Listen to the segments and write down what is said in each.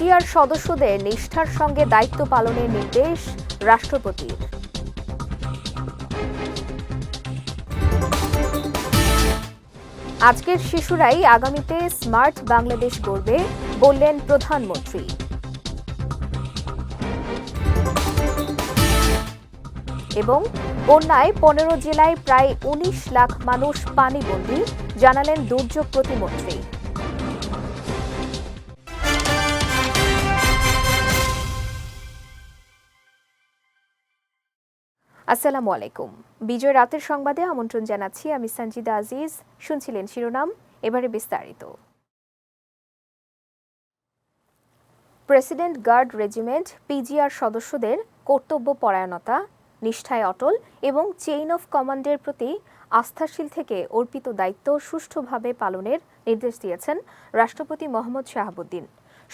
PTR সদস্যদের নিষ্ঠার সঙ্গে দায়িত্ব পালনের নির্দেশ রাষ্ট্রপতির। আজকের শিশুরাই আগামীতে স্মার্ট বাংলাদেশ গড়বে বললেন প্রধানমন্ত্রী। এবং বন্যায় পনেরো জেলায় প্রায় উনিশ লাখ মানুষ পানিবন্দী, জানালেন দুর্যোগ প্রতিমন্ত্রী। আসসালামু আলাইকুম। বিজয় রাতের সংবাদে আমন্ত্রণ জানাচ্ছি আমি সঞ্জিদা আজিজ। শুনছিলেন শিরোনাম, এবারে বিস্তারিত। প্রেসিডেন্ট গার্ড রেজিমেন্ট, পিজিআর সদস্যদের কর্তব্য পরায়ণতা, নিষ্ঠায় অটল এবং চেইন অফ কমান্ডের প্রতি আস্থাশীল থেকে অর্পিত দায়িত্ব সুষ্ঠুভাবে পালনের নির্দেশ দিয়েছেন রাষ্ট্রপতি মোহাম্মদ শাহাবুদ্দিন।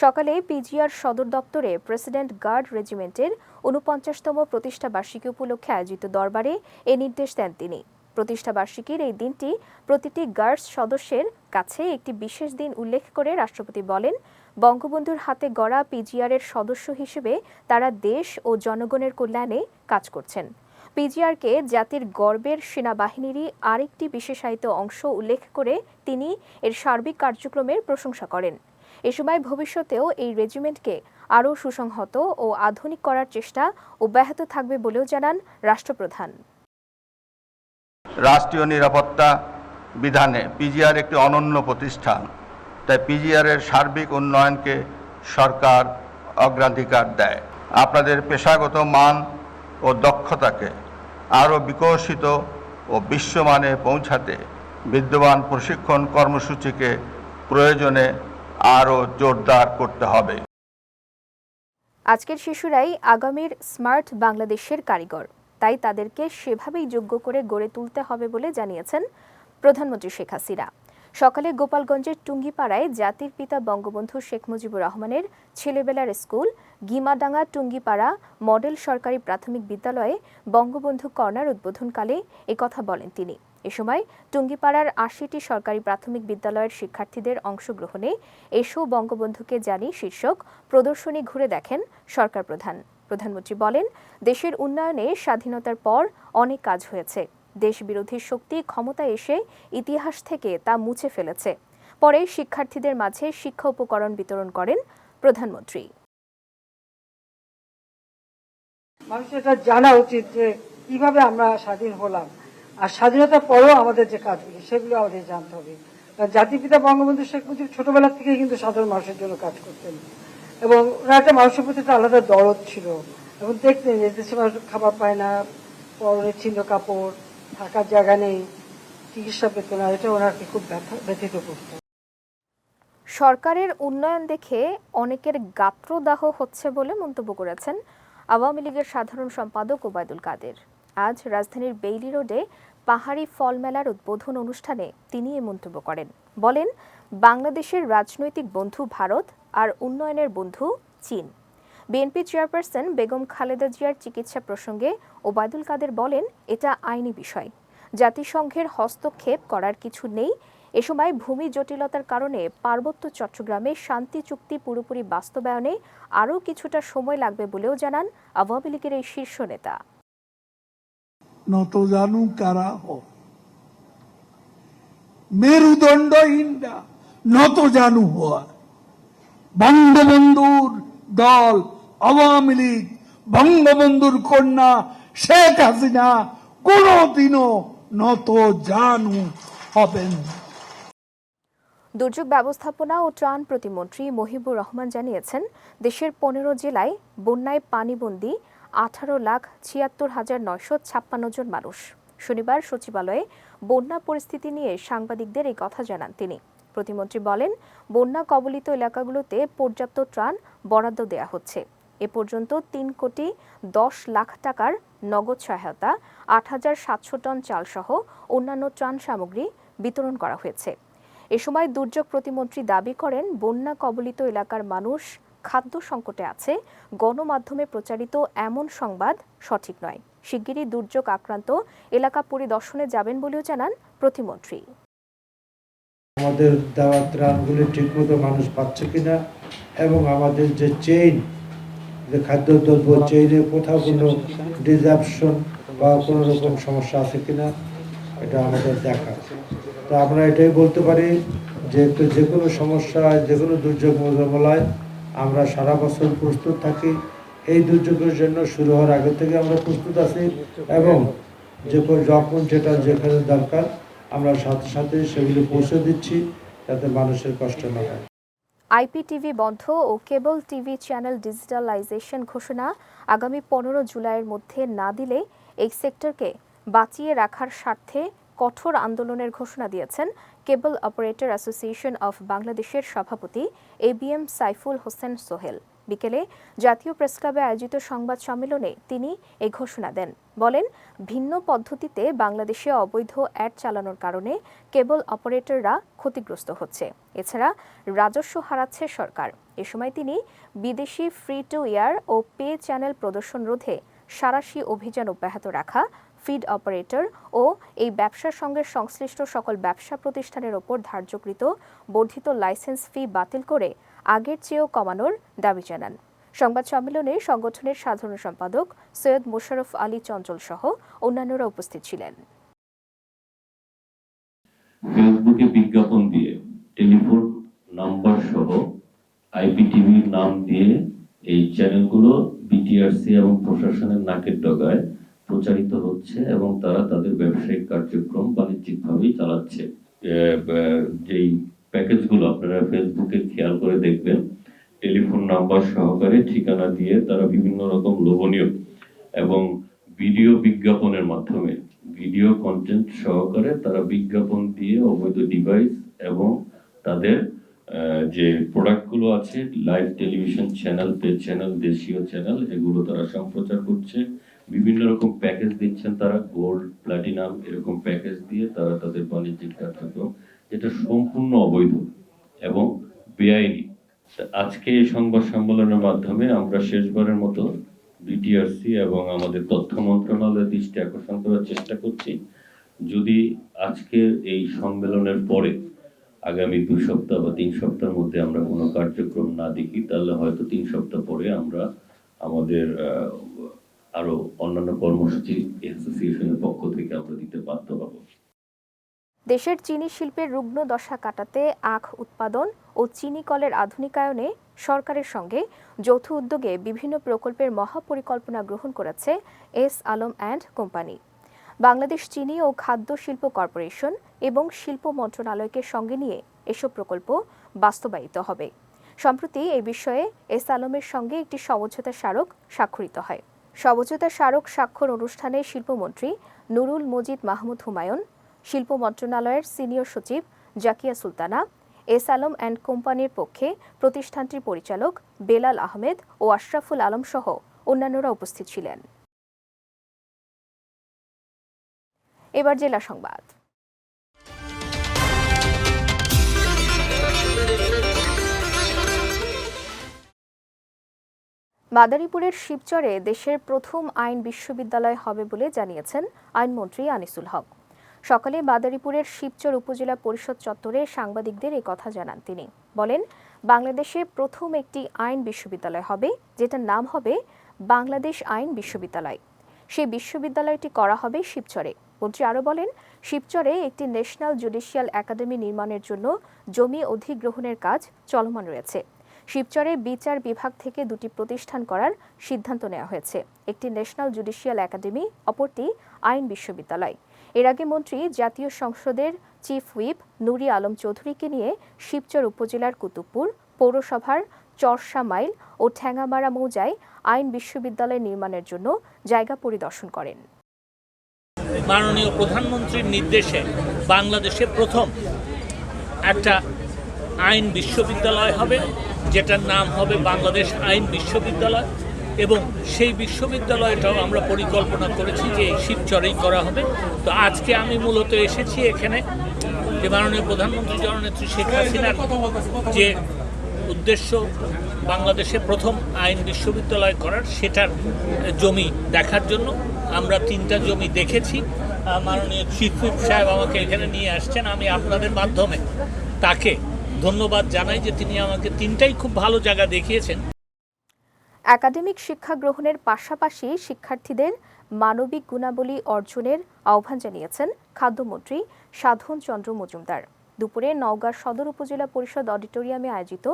সকালে পিজিআর সদর দপ্তরে প্রেসিডেন্ট গার্ড রেজিমেন্টের উনপঞ্চাশতম প্রতিষ্ঠা বার্ষিকী উপলক্ষে আয়োজিত দরবারে এ নির্দেশ দেন তিনি। প্রতিষ্ঠা বার্ষিকীর এই দিনটি প্রতিটি গার্ডস সদস্যের কাছে একটি বিশেষ দিন উল্লেখ করে রাষ্ট্রপতি বলেন, বঙ্গবন্ধুর হাতে গড়া পিজিআরের সদস্য হিসেবে তারা দেশ ও জনগণের কল্যাণে কাজ করছেন। পিজিআরকে জাতির গর্বের সেনাবাহিনীরই আরেকটি বিশেষায়িত অংশ উল্লেখ করে তিনি এর সার্বিক কার্যক্রমের প্রশংসা করেন। এ সময় ভবিষ্যতেও এই রেজিমেন্টকে আরও সুসংহত ও আধুনিক করার চেষ্টা অব্যাহত থাকবে বলেও জানান রাষ্ট্রপ্রধান। রাষ্ট্রীয় নিরাপত্তা বিধানে পিজিআর একটি অনন্য প্রতিষ্ঠান। তাই পিজিআরের সার্বিক উন্নয়নকে সরকার অগ্রাধিকার দেয়। আপনাদের পেশাগত মান ও দক্ষতাকে আরও বিকশিত ও বিশ্বমানে পৌঁছাতে বিদ্যমান প্রশিক্ষণ কর্মসূচিকে প্রয়োজনে আরও জোরদার করতে হবে। আজকের শিশুরাই আগামীর স্মার্ট বাংলাদেশের কারিগর। তাই তাদেরকে সেভাবেই যোগ্য করে গড়ে তুলতে হবে বলে জানিয়েছেন প্রধানমন্ত্রী শেখ হাসিনা। সকালে গোপালগঞ্জের টুঙ্গিপাড়ায় জাতির পিতা বঙ্গবন্ধু শেখ মুজিবুর রহমানের ছেলেবেলার স্কুল, গিমাডাঙ্গা টুঙ্গিপাড়া মডেল সরকারি প্রাথমিক বিদ্যালয়ে বঙ্গবন্ধু কর্নার উদ্বোধনকালে কথা বলেন তিনি। এ সময় টুঙ্গিপাড়ার আশিটি সরকারি প্রাথমিক বিদ্যালয়ের শিক্ষার্থীদের অংশগ্রহণে এসো বঙ্গবন্ধুকে জানি শীর্ষক প্রদর্শনী ঘুরে দেখেন সরকার প্রধান। প্রধানমন্ত্রী বলেন, দেশের উন্নয়নে স্বাধীনতার পর অনেক কাজ হয়েছে। দেশ বিরোধী শক্তি ক্ষমতায় এসে ইতিহাস থেকে তা মুছে ফেলেছে। পরে শিক্ষার্থীদের মাঝে শিক্ষা উপকরণ বিতরণ করেন প্রধানমন্ত্রী। মানুষের জানা উচিত যে কীভাবে আমরা স্বাধীন হলাম। আর স্বাধীনতার পরেও আমাদের যে কাজগুলি সেগুলো আমাদের জানতে হবে। জাতিপিতা বঙ্গবন্ধু শেখ মুজিব ছোটবেলা থেকে কিন্তু সাধারণ মানুষের জন্য কাজ করতেন। এবং ওনার একটা মানুষের প্রতি একটা আলাদা দরদ ছিল। এবং দেখতেন যে দেশে মানুষ খাবার পায় না, পরনে ছিন্ন কাপড়, থাকার জায়গা নেই, চিকিৎসা পেত না, এটা ওনাকে খুব ব্যথা, ব্যথিত করতো। সরকারের উন্নয়ন দেখে অনেকের গাত্রদাহ হচ্ছে বলে মন্তব্য করেছেন আওয়ামী লীগের সাধারণ সম্পাদক ওবায়দুল কাদের। আজ রাজধানীর বেইলি রোডে পাহাড়ি ফল মেলার উদ্বোধন অনুষ্ঠানে তিনি এ মন্তব্য করেন। বলেন, বাংলাদেশের রাজনৈতিক বন্ধু ভারত আর উন্নয়নের বন্ধু চীন। বিএনপি চেয়ারপারসন বেগম খালেদা জিয়ার চিকিৎসা প্রসঙ্গে ওবায়দুল কাদের বলেন, এটা আইনি বিষয়। জাতিসংঘের হস্তক্ষেপ করার কিছু নেই। এ সময় ভূমি জটিলতার কারণে পার্বত্য চট্টগ্রামে শান্তি চুক্তি পুরোপুরি বাস্তবায়নে আরও কিছুটা সময় লাগবে বলেও জানান আওয়ামী লীগের এই শীর্ষ নেতা। নত জানু কারা হ মেরুদণ্ডহীনরা নত জানু হওয়া বঙ্গবন্ধুর দল, আওয়ামী লীগ, বঙ্গবন্ধুর কন্যা শেখ হাসিনা কোনদিনও নত জানু হবেন। দুর্যোগ ব্যবস্থাপনা ও ত্রাণ প্রতিমন্ত্রী মহিবুর রহমান জানিয়েছেন, দেশের পনেরো জেলায় বন্যায় পানিবন্দী আঠারো লাখ ছিয়াত্তর হাজার নয়শো ছাপ্পান্ন জন মানুষ। শনিবার সচিবালয়ে বন্যা পরিস্থিতি নিয়ে সাংবাদিকদের এই কথা জানান তিনি। প্রতিমন্ত্রী বলেন, বন্যা কবলিত এলাকাগুলোতে পর্যাপ্ত ত্রাণ বরাদ্দ দেয়া হচ্ছে। এ পর্যন্ত তিন কোটি দশ লাখ টাকার নগদ সহায়তা, আট হাজার সাতশো টন চালসহ অন্যান্য ত্রাণ সামগ্রী বিতরণ করা হয়েছে। এ সময় দুর্যোগ প্রতিমন্ত্রী দাবি করেন, বন্যা কবলিত এলাকার মানুষ খাদ্য সংকটে আছে, গণমাধ্যমে প্রচারিত এমন সংবাদ সঠিক নয়। শিগগিরই দুর্যোগ আক্রান্ত এলাকা পরিদর্শনে যাবেন বলেও জানান প্রতিমন্ত্রী। আমাদের দেওয়া ত্রাণগুলি ঠিকমতো মানুষ পাচ্ছে কিনা এবং আমাদের যে চেইন যে খাদ্যদ্রব্য চেইনে কোথাও কোনো ডিজাপশন বা কোনো রকম সমস্যা আছে কিনা, এটা আমাদের দেখা। তো আমরা এটাই বলতে পারি যে যে কোনো সমস্যা যে কোনো দুর্যোগ মোকাবেলায় আমরা সারা বছর প্রস্তুত থাকি। এই দুর্যোগের জন্য শুরু হওয়ার আগে থেকে আমরা প্রস্তুত আছি এবং যে যখন যেটা যেখানে দরকার, আমরা সাথে সাথে সেগুলি পৌঁছে দিচ্ছি যাতে মানুষের কষ্ট না হয়। আইপিটিভি বন্ধ ও কেবল টিভি চ্যানেল ডিজিটালাইজেশন ঘোষণা আগামী পনেরো জুলাইয়ের মধ্যে না দিলে এই সেক্টরকে বাঁচিয়ে রাখার স্বার্থে কঠোর আন্দোলনের ঘোষণা দিয়েছেন কেবল অপারেটর অ্যাসোসিয়েশন অফ বাংলাদেশের সভাপতি A B M Saiful Hossain Sohel. বিকেলে জাতীয় প্রেসক্লাবে আয়োজিত সংবাদ সম্মেলনে তিনি এই ঘোষণা দেন। বলেন, ভিন্ন পদ্ধতিতে বাংলাদেশে অবৈধ অ্যাড চালানোর কারণে কেবল অপারেটররা ক্ষতিগ্রস্ত হচ্ছে। এছাড়া রাজস্ব হারাচ্ছে সরকার। এ সময় তিনি বিদেশি ফ্রি টু ইয়ার ও পে চ্যানেল প্রদর্শন রোধে সারাশি অভিযান অব্যাহত রাখা ফিড অপারেটর ও এই ব্যবসার সঙ্গে সংশ্লিষ্ট সকল ব্যবসা প্রতিষ্ঠানের ওপর ধার্যকৃত বর্ধিত লাইসেন্স ফি বাতিল করে আগের চেয়েও কমানোর দাবি জানান। সংবাদ সম্মেলনে সংগঠনের সাধারণ সম্পাদক সৈয়দ মোশাররফ আলী চঞ্চল সহ অন্যান্যরা উপস্থিত ছিলেন। ফেসবুকে বিজ্ঞাপন দিয়ে টেলিফোন নাম্বার সহ আইপিটিভির নাম দিয়ে এই চ্যানেলগুলো বিটিআরসি এবং প্রশাসনের নাকের ডগায় প্রচারিত হচ্ছে এবং তারা তাদের ব্যবসায়িক কার্যক্রম বাণিজ্যিকভাবেই চালাচ্ছে। যেই প্যাকেজগুলো আপনারা ফেসবুকে খেয়াল করে দেখবেন, টেলিফোন নাম্বার সহকারে ঠিকানা দিয়ে তারা বিভিন্ন রকম লোভনীয় এবং ভিডিও বিজ্ঞাপনের মাধ্যমে, ভিডিও কন্টেন্ট সহকারে তারা বিজ্ঞাপন দিয়ে অবৈধ ডিভাইস এবং তাদের যে প্রোডাক্টগুলো আছে live television channel pay channel দেশীয় চ্যানেল এগুলো তারা সম্প্রচার করছে। বিভিন্ন রকম প্যাকেজ দিচ্ছেন তারা গোল্ড প্ল্যাটিনাম এরকম প্যাকেজ দিয়ে তারা তাদের বাণিজ্যিক কার্যক্রম, যেটা সম্পূর্ণ অবৈধ এবং বেআইনি। আজকে এই সংবাদ সম্মেলনের মাধ্যমে আমরা শেষবারের মতো বিটিআরসি এবং আমাদের তথ্য মন্ত্রণালয়ের দৃষ্টি আকর্ষণ করার চেষ্টা করছি। যদি আজকের এই সম্মেলনের পরে আগামী দুই সপ্তাহ বা তিন সপ্তাহের মধ্যে আমরা কোনো কার্যক্রম না দেখি, তাহলে হয়তো তিন সপ্তাহ পরে আমরা আমাদের আরও অন্যান্য কর্মসূচি অ্যাসোসিয়েশনের পক্ষ থেকে আমরা দিতে বাধ্য হব। দেশের চিনি শিল্পের রুগ্ন দশা কাটাতে আখ উৎপাদন ও চিনি কলের আধুনিকায়নে সরকারের সঙ্গে যৌথ উদ্যোগে বিভিন্ন প্রকল্পের মহাপরিকল্পনা গ্রহণ করেছে S Alam and company. Bangladesh চিনি ও খাদ্য শিল্প কর্পোরেশন এবং শিল্প মন্ত্রণালয়কে সঙ্গে নিয়ে এসব প্রকল্প বাস্তবায়িত হবে। সম্প্রতি এই বিষয়ে এস আলমের সঙ্গে একটি সমঝোতা স্মারক স্বাক্ষরিত হয়। সমঝোতা স্মারক স্বাক্ষর অনুষ্ঠানে শিল্পমন্ত্রী নুরুল মজিদ মাহমুদ হুমায়ুন, শিল্প মন্ত্রণালয়ের সিনিয়র সচিব জাকিয়া সুলতানা, এস আলম অ্যান্ড কোম্পানির পক্ষে প্রতিষ্ঠানটির পরিচালক বেলাল আহমেদ ও আশরাফুল আলম সহ অন্যান্যরা উপস্থিত ছিলেন। এবার জেলা সংবাদ। মাদারীপুরের শিবচরে দেশের প্রথম আইন বিশ্ববিদ্যালয় হবে বলে জানিয়েছেন আইনমন্ত্রী আনিসুল হক। সকালে মাদারীপুরের শিবচর উপজেলা পরিষদ চত্বরে সাংবাদিকদের এই কথা জানান তিনি। বলেন, বাংলাদেশে প্রথম একটি আইন বিশ্ববিদ্যালয় হবে, যেটার নাম হবে বাংলাদেশ আইন বিশ্ববিদ্যালয়। সেই বিশ্ববিদ্যালয়টি করা হবে শিবচরে। মন্ত্রী আরও বলেন, শিবচরে একটি ন্যাশনাল জুডিশিয়াল একাডেমি নির্মাণের জন্য জমি অধিগ্রহণের কাজ চলমান রয়েছে। শিবচরে বিচার বিভাগ থেকে দুটি প্রতিষ্ঠান করার সিদ্ধান্ত নেওয়া হয়েছে। একটি ন্যাশনাল জুডিশিয়াল একাডেমি অপরটি আইন বিশ্ববিদ্যালয়। এর আগে মন্ত্রী, জাতীয় সংসদের চিফ হুইপ নুরি আলম চৌধুরীকে নিয়ে শিবচর উপজেলার কুতুবপুর, পৌরসভার চরসা মাইল ও ঠ্যাঙ্গামারা মৌজায় আইন বিশ্ববিদ্যালয় নির্মাণের জন্য জায়গা পরিদর্শন করেন। মাননীয় প্রধানমন্ত্রীর নির্দেশে বাংলাদেশে প্রথম একটা আইন বিশ্ববিদ্যালয় হবে। যেটার নাম হবে বাংলাদেশ আইন বিশ্ববিদ্যালয় এবং সেই বিশ্ববিদ্যালয়টাও আমরা পরিকল্পনা করেছি যে এই শিবচরেই করা হবে। তো আজকে আমি মূলত এসেছি এখানে যে মাননীয় প্রধানমন্ত্রী জননেত্রী শেখ হাসিনার যে উদ্দেশ্য বাংলাদেশে প্রথম আইন বিশ্ববিদ্যালয় করার, সেটার জমি দেখার জন্য আমরা তিনটা জমি দেখেছি। মাননীয় চিফ সাহেব আমাকে এখানে নিয়ে আসছেন, আমি আপনাদের মাধ্যমে তাকে ধন্যবাদ জানাই যে তিনি আমাকে তিনটাই খুব ভালো জায়গা দেখিয়েছেন। একাডেমিক শিক্ষা গ্রহণের পাশাপাশি শিক্ষার্থীদের মানবিক গুণাবলী অর্জনের আহ্বান জানিয়েছেন খাদ্যমন্ত্রী সাধন চন্দ্র মজুমদার। দুপুরে নওগাঁ সদর উপজেলা পরিষদ অডিটোরিয়ামে আয়োজিত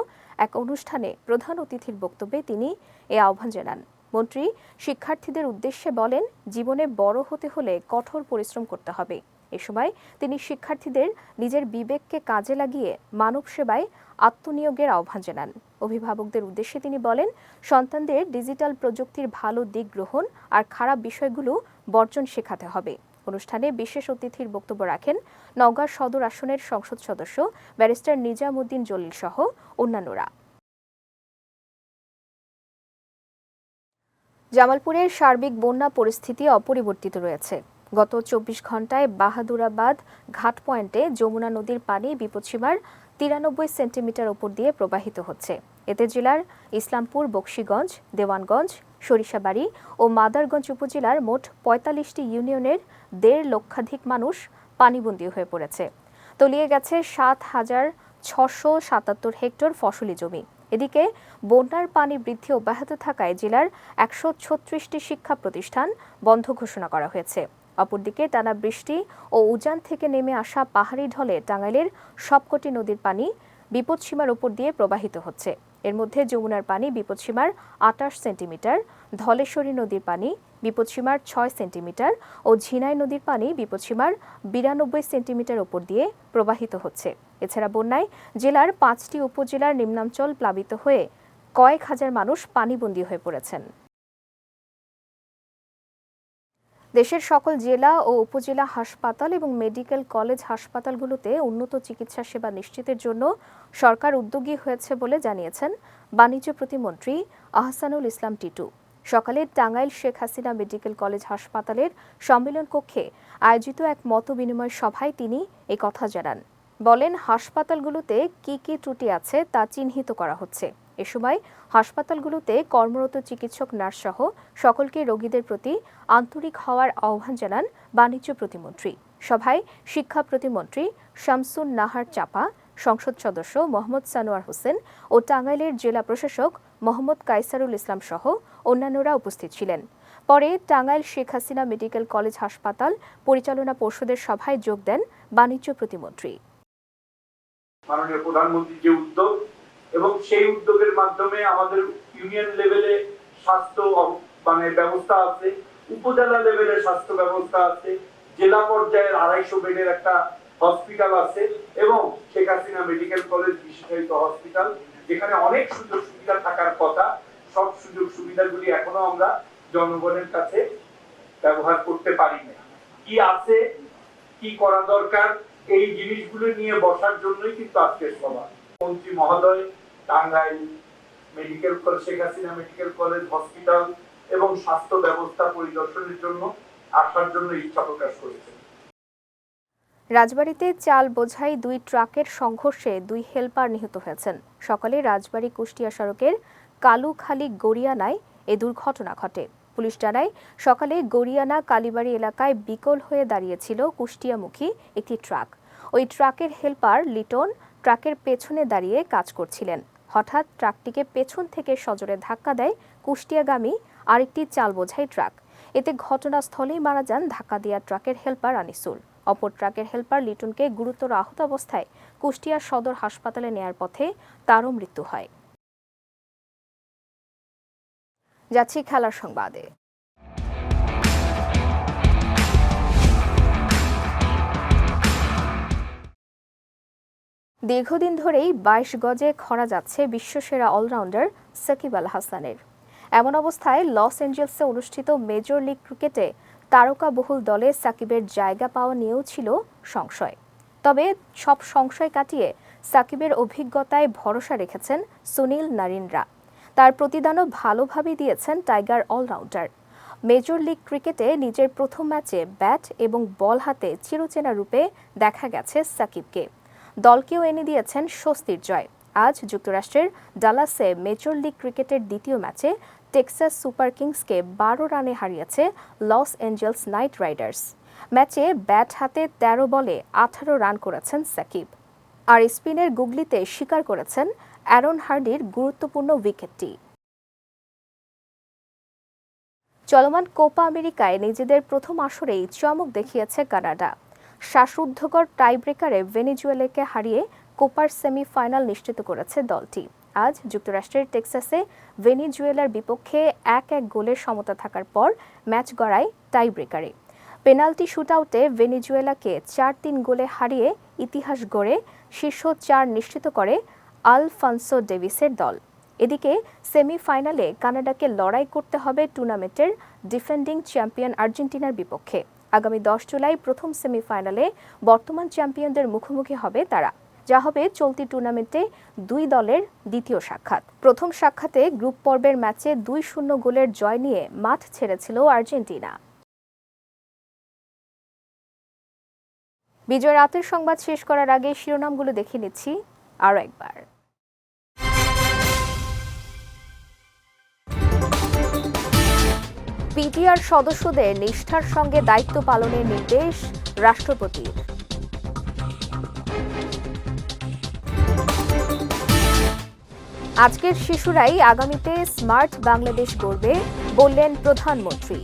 এক অনুষ্ঠানে প্রধান অতিথির বক্তব্যে তিনি এ আহ্বান জানান। মন্ত্রী শিক্ষার্থীদের উদ্দেশ্যে বলেন, জীবনে বড় হতে হলে কঠোর পরিশ্রম করতে হবে। এ সময় তিনি শিক্ষার্থীদের নিজের বিবেককে কাজে লাগিয়ে মানব সেবায় আত্মনিয়োগের আহ্বান জানান। অভিভাবকদের উদ্দেশ্যে তিনি বলেন, সন্তানদের ডিজিটাল প্রযুক্তির ভালো দিক গ্রহণ আর খারাপ বিষয়গুলো বর্জন শেখাতে হবে। অনুষ্ঠানে বিশেষ অতিথির বক্তব্য রাখেন নওগাঁ সদর আসনের সংসদ সদস্য ব্যারিস্টার নিজামুদ্দিন জলিল সহ অন্যান্যরা। জামালপুরের সার্বিক বন্যা পরিস্থিতি অপরিবর্তিত রয়েছে। গত চব্বিশ ঘন্টায় বাহাদুরাবাদ ঘাট পয়েন্টে যমুনা নদীর পানি বিপদসীমার তিরানব্বই সেন্টিমিটার ওপর দিয়ে প্রবাহিত হচ্ছে। এতে জেলার ইসলামপুর, বক্সিগঞ্জ, দেওয়ানগঞ্জ, সরিষাবাড়ি ও মাদারগঞ্জ উপজেলার মোট পঁয়তাল্লিশটি ইউনিয়নের দেড় লক্ষাধিক মানুষ পানিবন্দী হয়ে পড়েছে। তলিয়ে গেছে সাত হাজার ছশো সাতাত্তর হেক্টর ফসলি জমি। এদিকে বন্যার পানি বৃদ্ধি অব্যাহত থাকায় জেলার একশো ছত্রিশটি শিক্ষা প্রতিষ্ঠান বন্ধ ঘোষণা করা হয়েছে। অপরদিকে টানা বৃষ্টি ও উজান থেকে নেমে আসা পাহাড়ি ঢলে টাঙ্গাইলের সবকটি নদীর পানি বিপদসীমার উপর দিয়ে প্রবাহিত হচ্ছে। এর মধ্যে যমুনার পানি বিপদসীমার আটাশ সেন্টিমিটার, ধলেশ্বরী নদীর পানি বিপদসীমার ছয় সেন্টিমিটার ও ঝিনাই নদীর পানি বিপদসীমার বিরানব্বই সেন্টিমিটার ওপর দিয়ে প্রবাহিত হচ্ছে। এছাড়া বন্যায় জেলার পাঁচটি উপজেলার নিম্নাঞ্চল প্লাবিত হয়ে কয়েক হাজার মানুষ পানিবন্দী হয়ে পড়েছেন। দেশের সকল জেলা ও উপজেলা হাসপাতাল এবং মেডিকেল কলেজ হাসপাতালগুলোতে উন্নত চিকিৎসা সেবা নিশ্চিতের জন্য সরকার উদ্যোগী হয়েছে বলে জানিয়েছেন বাণিজ্য প্রতিমন্ত্রী আহসানুল ইসলাম টিটু। সকালে টাঙ্গাইল শেখ হাসিনা মেডিকেল কলেজ হাসপাতালের সম্মেলন কক্ষে আয়োজিত এক মত বিনিময় সভায় তিনি এ কথা জানান। বলেন, হাসপাতালগুলোতে কি কি ত্রুটি আছে তা চিহ্নিত করা হচ্ছে। এ সময় হাসপাতালগুলোতে কর্মরত চিকিৎসক নার্স সহ সকলকে রোগীদের প্রতি আন্তরিক হওয়ার আহ্বান জানান বাণিজ্য প্রতিমন্ত্রী। সভায় শিক্ষা প্রতিমন্ত্রী শামসুন নাহার চাপা, সংসদ সদস্য মোহাম্মদ সানোয়ার হোসেন ও টাঙ্গাইলের জেলা প্রশাসক মোহাম্মদ কাইসারুল ইসলাম সহ অন্যান্যরা উপস্থিত ছিলেন। পরে টাঙ্গাইল শেখ হাসিনা মেডিকেল কলেজ হাসপাতাল পরিচালনা পর্ষদের সভায় যোগ দেন বাণিজ্য প্রতিমন্ত্রী। মাননীয় প্রধানমন্ত্রীর যে উদ্যোগ এবং সেই উদ্যোগের মাধ্যমে আমাদের ইউনিয়ন লেভেলে স্বাস্থ্য মানে ব্যবস্থা আছে, উপজেলা লেভেলে স্বাস্থ্য ব্যবস্থা আছে, জেলা পর্যায়ের আড়াইশো বেডের একটা হসপিটাল আছে এবং শেখ হাসিনা মেডিকেল কলেজ বিশেষায়িত হসপিটাল যেখানে অনেক সুযোগ সুবিধা থাকার কথা, সব সুযোগ সুবিধাগুলি এখনও আমরা জনগণের কাছে ব্যবহার করতে পারি না। কি আছে, কি করা দরকার, এই জিনিসগুলো নিয়ে বসার জন্যই কিন্তু আজকের সভা। মন্ত্রী মহোদয় Tangail medical college, Sheikh Hasina medical college, hospital এবং স্বাস্থ্য ব্যবস্থা পরিদর্শনের জন্য আসার জন্য ইচ্ছা প্রকাশ করেছেন রাজবাড়ীতে চাল বোঝাই দুই ট্রাকের সংঘর্ষে দুই হেলপার নিহত হয়েছেন। সকালে রাজবাড়ী কুষ্টিয়া সড়কের কালুখালী গড়িয়ানায় এ দুর্ঘটনা ঘটে। পুলিশ জানায়, সকালে গড়িয়ানা কালীবাড়ি এলাকায় বিকল হয়ে দাঁড়িয়েছিল কুষ্টিয়ামুখী একটি ট্রাক। ওই ট্রাকের হেলপার লিটন ট্রাকের পেছনে দাঁড়িয়ে কাজ করছিলেন। হঠাৎ ট্রাকটিকে পেছন থেকে সজোরে ধাক্কা দেয় কুষ্টিয়াগামী আরেকটি চাল বোঝাই ট্রাক। এতে ঘটনাস্থলেই মারা যান ধাক্কা দেওয়া ট্রাকের হেলপার আনিসুল। অপর ট্রাকের হেলপার লিটনকে গুরুতর আহত অবস্থায় কুষ্টিয়া সদর হাসপাতালে নেয়ার পথে তারও মৃত্যু হয়। যাচ্ছি খেলার সংবাদে। দীর্ঘদিন ধরেই বাইশ গজে খরা যাচ্ছে বিশ্বসেরা অলরাউন্ডার সাকিব আল হাসানের। এমন অবস্থায় লস অ্যাঞ্জেলসে অনুষ্ঠিত মেজর লিগ ক্রিকেটে তারকা বহুল দলে সাকিবের জায়গা পাওয়া নিয়েও ছিল সংশয়। তবে সব সংশয় কাটিয়ে সাকিবের অভিজ্ঞতায় ভরসা রেখেছেন সুনীল নারিনরা তার প্রতিদানও ভালোভাবেই দিয়েছেন টাইগার অলরাউন্ডার। মেজর লিগ ক্রিকেটে নিজের প্রথম ম্যাচে ব্যাট এবং বল হাতে চিরচেনা রূপে দেখা গেছে সাকিবকে। দলকেও এনে দিয়েছেন স্বস্তির জয়। আজ যুক্তরাষ্ট্রের ডালাসে মেজর লিগ ক্রিকেটের দ্বিতীয় ম্যাচে টেক্সাস সুপার কিংসকে বারো রানে হারিয়েছে লস অ্যাঞ্জেলস নাইট রাইডার্স। ম্যাচে ব্যাট হাতে ১৩ বলে আঠারো রান করেছেন সাকিব। আর স্পিনের গুগলিতে স্বীকার করেছেন অ্যারন হার্ডির গুরুত্বপূর্ণ উইকেটটি। চলমান কোপা আমেরিকায় নিজেদের প্রথম আসরেই চমক দেখিয়েছে কানাডা। শ্বাসরুদ্ধকর টাইব্রেকারে ভেনিজুয়েলাকে হারিয়ে কোপার সেমিফাইনাল নিশ্চিত করেছে দলটি। আজ যুক্তরাষ্ট্রের টেক্সাসে ভেনিজুয়েলার বিপক্ষে এক এক গোলের সমতা থাকার পর ম্যাচ গড়ায় টাইব্রেকারে। পেনাল্টি শুটআউটে ভেনিজুয়েলাকে চার তিন গোলে হারিয়ে ইতিহাস গড়ে শীর্ষ চার নিশ্চিত করে আলফানসো ডেভিসের দল। এদিকে সেমিফাইনালে কানাডাকে লড়াই করতে হবে টুর্নামেন্টের ডিফেন্ডিং চ্যাম্পিয়ন আর্জেন্টিনার বিপক্ষে। আগামী দশ জুলাই প্রথম সেমিফাইনালে বর্তমান চ্যাম্পিয়নদের মুখোমুখি হবে তারা। যা হবে চলতি টুর্নামেন্টে দুই দলের দ্বিতীয় সাক্ষাৎ। প্রথম সাক্ষাতে গ্রুপ পর্বের ম্যাচে দুই শূন্য গোলের জয় নিয়ে মাঠ ছেড়েছিল আর্জেন্টিনা। বিজয় রাতের সংবাদ শেষ করার আগে শিরোনামগুলো দেখে নিচ্ছি আরও একবার। পিটিআর সদস্যদের নিষ্ঠার সঙ্গে দায়িত্ব পালনের নির্দেশ রাষ্ট্রপতির। আজকের শিশুরাই আগামীতে স্মার্ট বাংলাদেশ গড়বে বললেন প্রধানমন্ত্রী।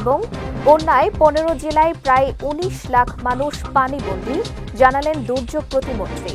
এবং বন্যায় পনেরো জেলায় প্রায় উনিশ লাখ মানুষ পানিবন্দী, জানালেন দুর্যোগ প্রতিমন্ত্রী।